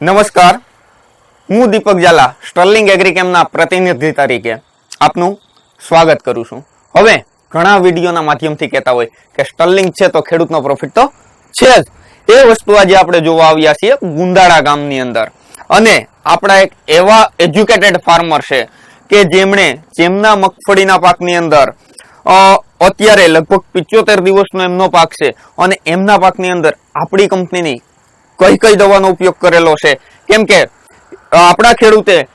નમસ્કાર. હું દીપક ઝાલા, સ્ટર્લિંગ એગ્રીકેમના પ્રતિનિધિ તરીકે આપનું સ્વાગત કરું છું. હવે ઘણા વિડીયોના માધ્યમથી કહેતા હોય કે સ્ટર્લિંગ છે તો ખેડૂતનો પ્રોફિટ તો છે જ. એ વસ્તુ આજે આપણે જોવા આવ્યા છીએ ગુંદાળા ગામની અંદર. અને આપણા એક એવા એજ્યુકેટેડ ફાર્મર છે કે જેમણે જેમના મગફળીના પાકની અંદર અત્યારે લગભગ પિચોતેર દિવસનો એમનો પાક છે અને એમના પાકની અંદર આપણી કંપનીની કઈ કઈ દવાનો ઉપયોગ કરેલો છે? કેમ કે આપણા ખેડૂતે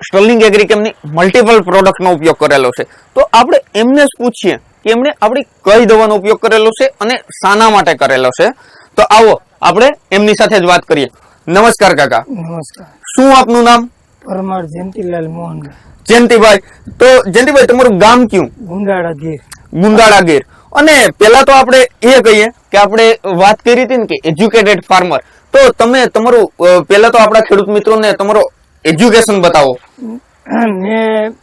સ્ટર્લિંગ એગ્રીકેમની મલ્ટિપલ પ્રોડક્ટનો ઉપયોગ કરેલો છે. તો આપણે એમને જ પૂછીએ કે એમણે આપણી કઈ દવાનો ઉપયોગ કરેલો છે અને શાના માટે કરેલો છે. તો આવો આપણે એમની સાથે જ વાત કરીએ. નમસ્કાર કાકા. નમસ્કાર. શું આપનું નામ? પરમાર જયંતિલાલ મોહન. જયંતિભાઈ તો જયંતિભાઈ તમારું ગામ કયું? ગુંદાળા ગીર. ગુંદાળા ગીર. અને પેલા તો આપણે એ કહીએ કે આપણે વાત કરી હતી ને કે એજ્યુકેટેડ ફાર્મર તો તમે તમારું પેલા તો આપણા ખેડૂત મિત્રોને તમારો એજ્યુકેશન બતાવો. મેં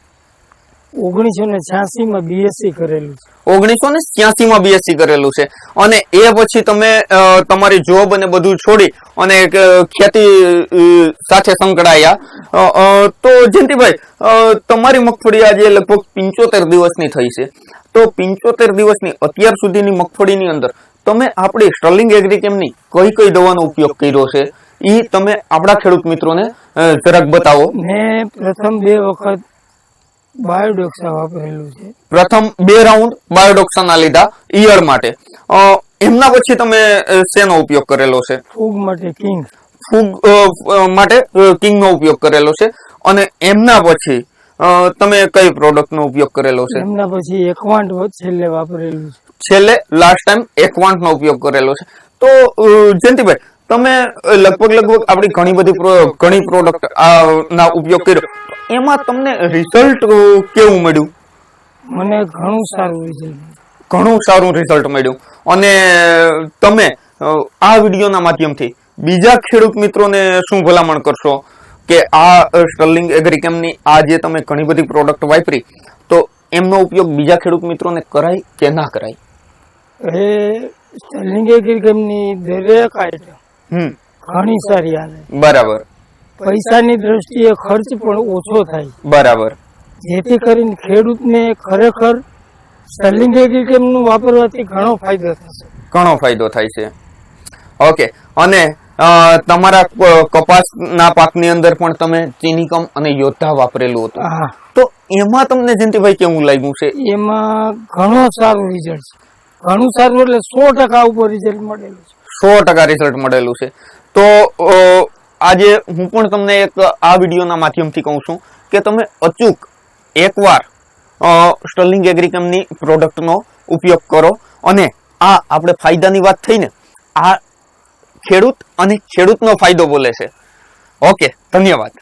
ઓગણીસો ને છ્યાસી માં બીએસસી કરેલું છે. ઓગણીસો ને છ્યાસી માં બીએસસી કરેલું છે. અને એ પછી તમે તમારી જોબ અને બધું છોડી અને ખેતી સાથે સંકળાયા. તો જયંતિભાઈ તમારી મગફળી આજે લગભગ પિંચોતેર દિવસની થઈ છે. તો પિંચોતેર દિવસની અત્યાર સુધીની મગફળીની અંદર તમે આપણી સ્ટર્લિંગ એગ્રીકેમની કઈ કઈ દવાનો ઉપયોગ કર્યો છે? એ તમે આપણા ખેડૂત મિત્રોને જરાક બતાવો. મેં પ્રથમ બે વખત બાયોડોક્સા વાપરેલું છે. પ્રથમ બે રાઉન્ડ બાયોડોક્સાના લીધા ઈયળ માટે. એમના પછી તમે શેનો ઉપયોગ કરેલો છે? ફૂગ માટે કિંગ. ફૂગ માટે કિંગનો ઉપયોગ કરેલો છે. અને એમના પછી તમે કઈ પ્રોડક્ટનો ઉપયોગ કરેલો છે? એમના પછી એકવાન્ટ છેલ્લે વાપરેલું છે. છેલ્લે લાસ્ટ ટાઈમ એકવાન્ટ નો ઉપયોગ કરેલો છે. તો જયંતિભાઈ તમે લગભગ લગભગ આપણી ઘણી બધી ઘણી પ્રોડક્ટ ના ઉપયોગ કર્યો. એમાં તમને રિઝલ્ટ કેવું મળ્યું? મને ઘણું સારું રિઝલ્ટ ઘણું સારું રિઝલ્ટ મળ્યું. અને તમે આ વિડીયોના માધ્યમથી બીજા ખેડૂત મિત્રોને શું ભલામણ કરશો? કે આ સ્ટર્લિંગ એગ્રીકેમની આ જે તમે ઘણી બધી પ્રોડક્ટ વાપરી તો એમનો ઉપયોગ બીજા ખેડૂત મિત્રોને કરાય કે ના કરાય? એ દરેક આઈટમ ઘણી સારી આવે બરાબર. પૈસાની દ્રષ્ટિએ ખર્ચ પણ ઓછો થાય. બરાબર. જેથી કરીને ખેડૂતને ખરેખર સ્ટેલિંગ એગ્રીકેમનું વાપરવાથી ઘણો ફાયદો થશે. ઘણો ફાયદો થાય છે. ઓકે. અને તમારા કપાસના પાકની અંદર પણ તમે ચિનિકમ અને યોદ્ધા વાપરેલું હતું. તો એમાં તમને જયંતિભાઈ કેવું લાગ્યું છે? એમાં ઘણો સારું રિઝલ્ટ છે. ઘણું સારું એટલે સો ટકા ઉપર રિઝલ્ટ મળેલું છે. સો ટકા રિઝલ્ટ મળેલું છે. તો આજે હું પણ તમને એક આ વિડીયોના માધ્યમથી કહું છું કે તમે અચૂક એકવાર સ્ટર્લિંગ એગ્રીકમની પ્રોડક્ટનો ઉપયોગ કરો અને આ આપણે ફાયદાની વાત થઈને આ ખેડૂત અને ખેડૂતનો ફાયદો બોલે છે. ઓકે, ધન્યવાદ.